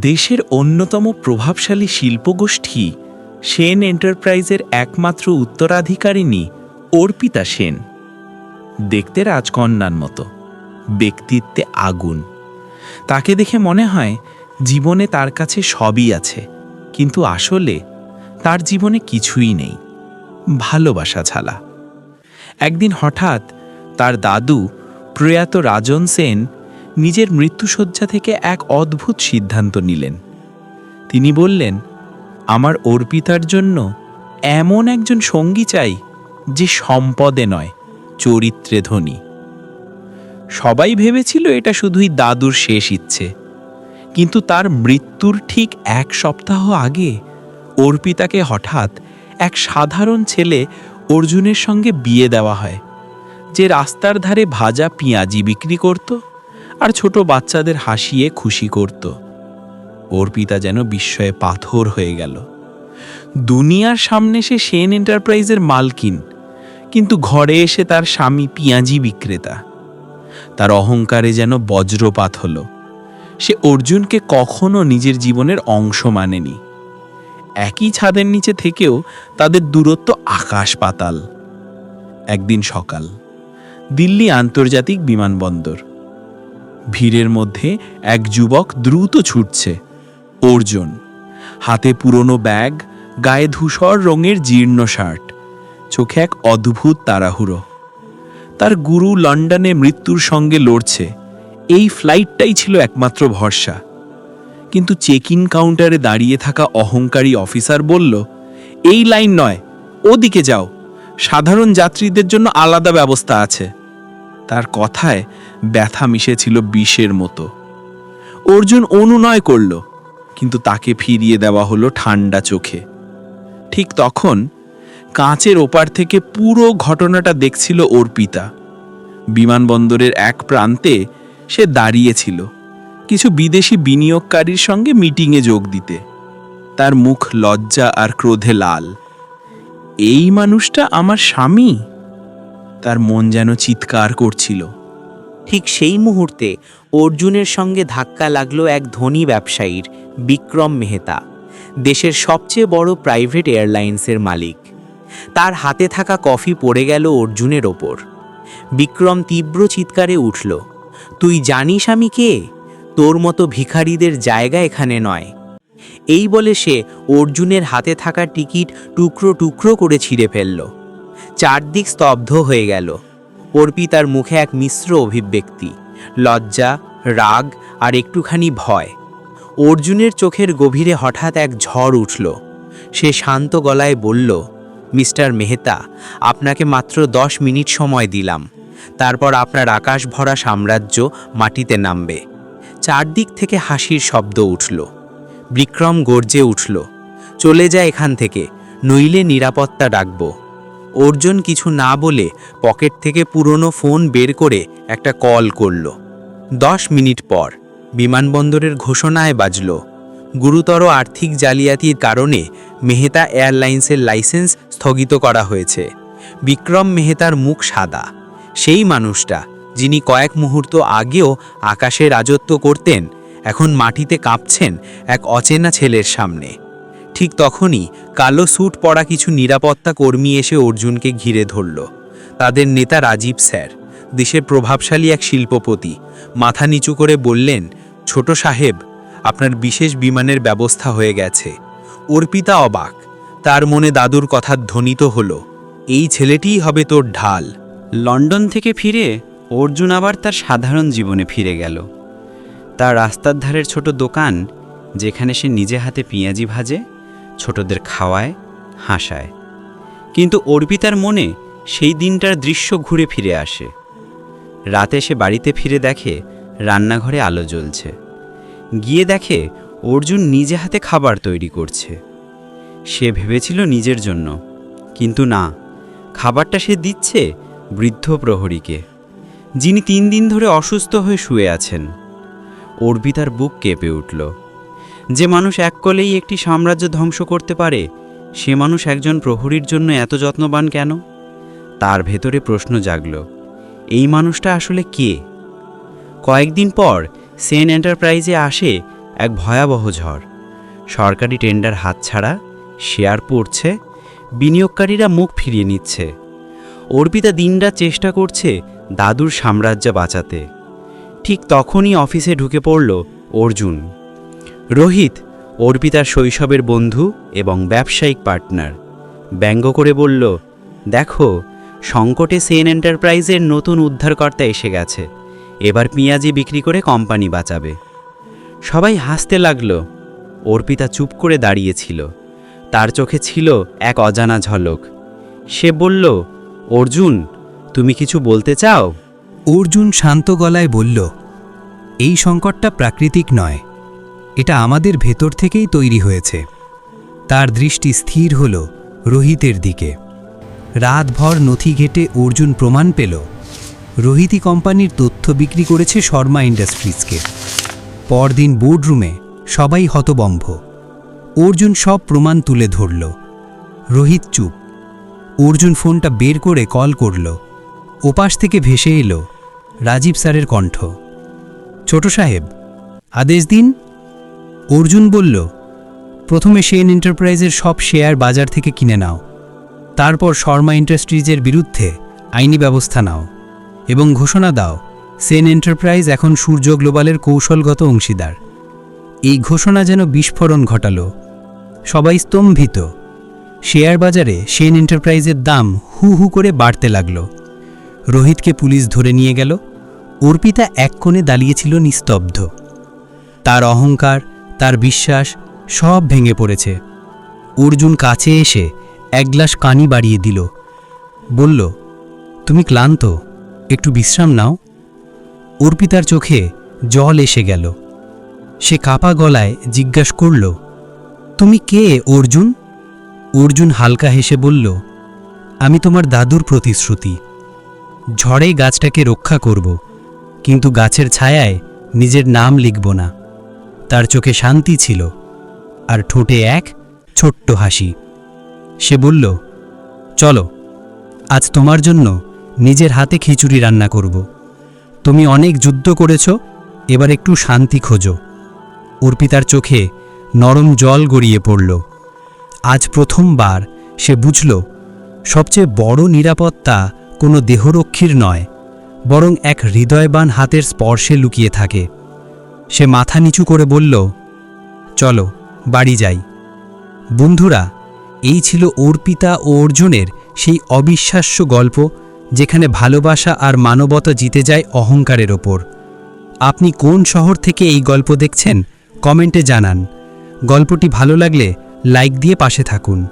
দেশের অন্যতম প্রভাবশালী শিল্পগোষ্ঠী সেন এন্টারপ্রাইজের একমাত্র উত্তরাধিকারিণী অর্পিতা সেন। দেখতে রাজকন্যার মতো, ব্যক্তিত্বে আগুন। তাকে দেখে মনে হয় জীবনে তার কাছে সবই আছে, কিন্তু আসলে তার জীবনে কিছুই নেই, ভালোবাসা ছাড়া। একদিন হঠাৎ তার দাদু প্রয়াত রাজন সেন নিজের মৃত্যুশয্যা থেকে এক অদ্ভুত সিদ্ধান্ত নিলেন। তিনি বললেন, আমার অর্পিতার জন্য এমন একজন সঙ্গী চাই যে সম্পদে নয়, চরিত্রে ধনী। সবাই ভেবেছিল এটা শুধুই দাদুর শেষ ইচ্ছে। কিন্তু তার মৃত্যুর ঠিক এক সপ্তাহ আগে অর্পিতাকে হঠাৎ এক সাধারণ ছেলে অর্জুনের সঙ্গে বিয়ে দেওয়া হয়, যে রাস্তার ধারে ভাজা পেঁয়াজি বিক্রি করত। আর ছোট বাচ্চাদের হাসিয়ে খুশি করত। অর্পিতা যেন বিস্ময়ে পাথর হয়ে গেল। দুনিয়ার সামনে সে সেন এন্টারপ্রাইজের মালকিন, কিন্তু ঘরে এসে তার স্বামী পিঁয়াজি বিক্রেতা। তার অহংকারে যেন বজ্রপাত হল। সে অর্জুনকে কখনো নিজের জীবনের অংশ মানেনি। একই ছাদের নিচে থেকেও তাদের দূরত্ব আকাশ পাতাল। একদিন সকাল, দিল্লি আন্তর্জাতিক বিমানবন্দর। ভিড়ের মধ্যে এক যুবক দ্রুত ছুটছে। অর্জুন, হাতে পুরনো ব্যাগ, গায়ে ধূসর রঙের জীর্ণ শার্ট, চোখে এক অদ্ভুত তাড়াহুড়ো। তার গুরু লন্ডনে মৃত্যুর সঙ্গে লড়ছে। এই ফ্লাইটটাই ছিল একমাত্র ভরসা। কিন্তু চেক ইন কাউন্টারে দাঁড়িয়ে থাকা অহংকারী অফিসার বলল, এই লাইন নয়, ওদিকে যাও। সাধারণ যাত্রীদের জন্য আলাদা ব্যবস্থা আছে। তার কথায় ব্যথা মিশেছিল বিষের মতো। অর্জুন অনুনয় করল, কিন্তু তাকে ফিরিয়ে দেওয়া হলো ঠান্ডা চোখে। ঠিক তখন কাঁচের ওপার থেকে পুরো ঘটনাটা দেখছিল অর্পিতা। বিমানবন্দরের এক প্রান্তে সে দাঁড়িয়েছিল কিছু বিদেশি বিনিয়োগকারীর সঙ্গে মিটিংয়ে যোগ দিতে। তার মুখ লজ্জা আর ক্রোধে লাল। এই মানুষটা আমার স্বামী? তার মন যেন চিৎকার করছিল। ঠিক সেই মুহূর্তে অর্জুনের সঙ্গে ধাক্কা লাগল এক ধনী ব্যবসায়ীর, বিক্রম মেহতা, দেশের সবচেয়ে বড় প্রাইভেট এয়ারলাইন্সের মালিক। তার হাতে থাকা কফি পড়ে গেল অর্জুনের ওপর। বিক্রম তীব্র চিৎকারে উঠল, তুই জানিস আমি কে? তোর মতো ভিখারিদের জায়গা এখানে নয়। এই বলে সে অর্জুনের হাতে থাকা টিকিট টুকরো টুকরো করে ছিঁড়ে ফেলল। চারদিক স্তব্ধ হয়ে গেল। অর্পিতার মুখে এক মিশ্র অভিব্যক্তি, লজ্জা, রাগ আর একটুখানি ভয়। অর্জুনের চোখের গভীরে হঠাৎ এক ঝড় উঠল। সে শান্ত গলায় বলল, মিস্টার মেহতা, আপনাকে মাত্র দশ মিনিট সময় দিলাম। তারপর আপনার আকাশ ভরা সাম্রাজ্য মাটিতে নামবে। চারদিক থেকে হাসির শব্দ উঠল। বিক্রম গর্জে উঠল, চলে যায় এখান থেকে, নইলে নিরাপত্তা ডাকব। অর্জুন কিছু না বলে পকেট থেকে পুরনো ফোন বের করে একটা কল করল। দশ মিনিট পর বিমানবন্দরের ঘোষণায় বাজল। গুরুতর আর্থিক জালিয়াতির কারণে মেহতা এয়ারলাইন্সের লাইসেন্স স্থগিত করা হয়েছে। বিক্রম মেহতার মুখ সাদা। সেই মানুষটা যিনি কয়েক মুহূর্ত আগেও আকাশে রাজত্ব করতেন, এখন মাটিতে কাঁপছেন এক অচেনা ছেলের সামনে। ঠিক তখনই কালো স্যুট পরা কিছু নিরাপত্তা কর্মী এসে অর্জুনকে ঘিরে ধরল। তাদের নেতা রাজীব স্যার, দেশের প্রভাবশালী এক শিল্পপতি, মাথা নিচু করে বললেন, ছোট সাহেব, আপনার বিশেষ বিমানের ব্যবস্থা হয়ে গেছে। অর্পিতা অবাক, তার মনে দাদুর কথা ধ্বনিত হলো, এই ছেলেটিই হবে তোর ঢাল। লন্ডন থেকে ফিরে অর্জুন আবার তার সাধারণ জীবনে ফিরে গেল। তার রাস্তার ধারের ছোট দোকান, যেখানে সে নিজে হাতে পেঁয়াজি ভাজে ছোটদের খাওয়ায়, হাসায়। কিন্তু অর্পিতার মনে সেই দিনটার দৃশ্য ঘুরে ফিরে আসে। রাতে সে বাড়িতে ফিরে দেখে রান্নাঘরে আলো জ্বলছে। গিয়ে দেখে অর্জুন নিজে হাতে খাবার তৈরি করছে। সে ভেবেছিল নিজের জন্য। কিন্তু না, খাবারটা সে দিচ্ছে বৃদ্ধ প্রহরীকে, যিনি তিন দিন ধরে অসুস্থ হয়ে শুয়ে আছেন। অর্পিতার বুক কেঁপে উঠল। যে মানুষ এক কলেই একটি সাম্রাজ্য ধ্বংস করতে পারে, সে মানুষ একজন প্রহরীর জন্য এত যত্নবান কেন? তার ভেতরে প্রশ্ন জাগল, এই মানুষটা আসলে কে? কয়েকদিন পর সেন এন্টারপ্রাইজে আসে এক ভয়াবহ ঝড়। সরকারি টেন্ডার হাতছাড়া, শেয়ার পড়ছে, বিনিয়োগকারীরা মুখ ফিরিয়ে নিচ্ছে। অর্পিতা দিনরাত চেষ্টা করছে দাদুর সাম্রাজ্য বাঁচাতে। ঠিক তখনই অফিসে ঢুকে পড়ল অর্জুন। রোহিত, অর্পিতার শৈশবের বন্ধু এবং ব্যবসায়িক পার্টনার, ব্যঙ্গ করে বলল, দেখো, সংকটে সেন এন্টারপ্রাইজের নতুন উদ্ধারকর্তা এসে গেছে, এবার পেঁয়াজি বিক্রি করে কোম্পানি বাঁচাবে। সবাই হাসতে লাগল। অর্পিতা চুপ করে দাঁড়িয়েছিল। তার চোখে ছিল এক অজানা ঝলক। সে বলল, অর্জুন, তুমি কিছু বলতে চাও? অর্জুন শান্ত গলায় বলল, এই সংকটটা প্রাকৃতিক নয়। এটা আমাদের ভেতর থেকেই তৈরি হয়েছে। তার দৃষ্টি স্থির হল রোহিতের দিকে। রাতভর নথি ঘেটে অর্জুন প্রমাণ পেল। রোহিতই কোম্পানির তথ্য বিক্রি করেছে শর্মা ইন্ডাস্ট্রিজকে। পরদিন বোর্ডরুমে সবাই হতবম্ভ। অর্জুন সব প্রমাণ তুলে ধরল। রোহিত চুপ। অর্জুন ফোনটা বের করে কল করল। ওপাশ থেকে ভেসে এলো রাজীব স্যারের কণ্ঠ। ছোট সাহেব, আদেশ দিন। অর্জুন বলল, প্রথমে সেন এন্টারপ্রাইজের সব শেয়ার বাজার থেকে কিনে নাও। তারপর শর্মা ইন্ডাস্ট্রিজের বিরুদ্ধে আইনি ব্যবস্থা নাও এবং ঘোষণা দাও সেন এন্টারপ্রাইজ এখন সূর্য গ্লোবালের কৌশলগত অংশীদার। এই ঘোষণা যেন বিস্ফোরণ ঘটালো। সবাই স্তম্ভিত। শেয়ার বাজারে সেন এন্টারপ্রাইজের দাম হু হু করে বাড়তে লাগল। রোহিতকে পুলিশ ধরে নিয়ে গেল। অর্পিতা এক কোণে দাঁড়িয়েছিল নিস্তব্ধ। তার অহংকার তার বিশ্বাস সব ভেঙে পড়েছে। অর্জুন কাছে এসে এক গ্লাস কানি বাড়িয়ে দিল। বলল, তুমি ক্লান্ত, একটু বিশ্রাম নাও। অর্পিতার চোখে জল এসে গেল। সে কাপা গলায় জিজ্ঞাস করল, তুমি কে অর্জুন? অর্জুন হালকা হেসে বলল, আমি তোমার দাদুর প্রতিশ্রুতি। ঝড়ে গাছটাকে রক্ষা করব, কিন্তু গাছের ছায়ায় নিজের নাম লিখব না। তার চোখে শান্তি ছিল, আর ঠোঁটে এক ছোট্ট হাসি। সে বলল, চলো, আজ তোমার জন্য নিজের হাতে খিচুড়ি রান্না করব। তুমি অনেক যুদ্ধ করেছ, এবার একটু শান্তি খোঁজো। অর্পিতার চোখে নরম জল গড়িয়ে পড়ল। আজ প্রথমবার সে বুঝল, সবচেয়ে বড় নিরাপত্তা কোনো দেহরক্ষীর নয়, বরং এক হৃদয়বান হাতের স্পর্শে লুকিয়ে থাকে। সে মাথা নিচু করে বলল, চলো, বাড়ি যাই। বন্ধুরা, এই ছিল অর্পিতা ও অর্জুনের সেই অবিশ্বাস্য গল্প, যেখানে ভালোবাসা আর মানবতা জিতে যায় অহংকারের ওপর। আপনি কোন শহর থেকে এই গল্প দেখছেন? কমেন্টে জানান। গল্পটি ভালো লাগলে লাইক দিয়ে পাশে থাকুন।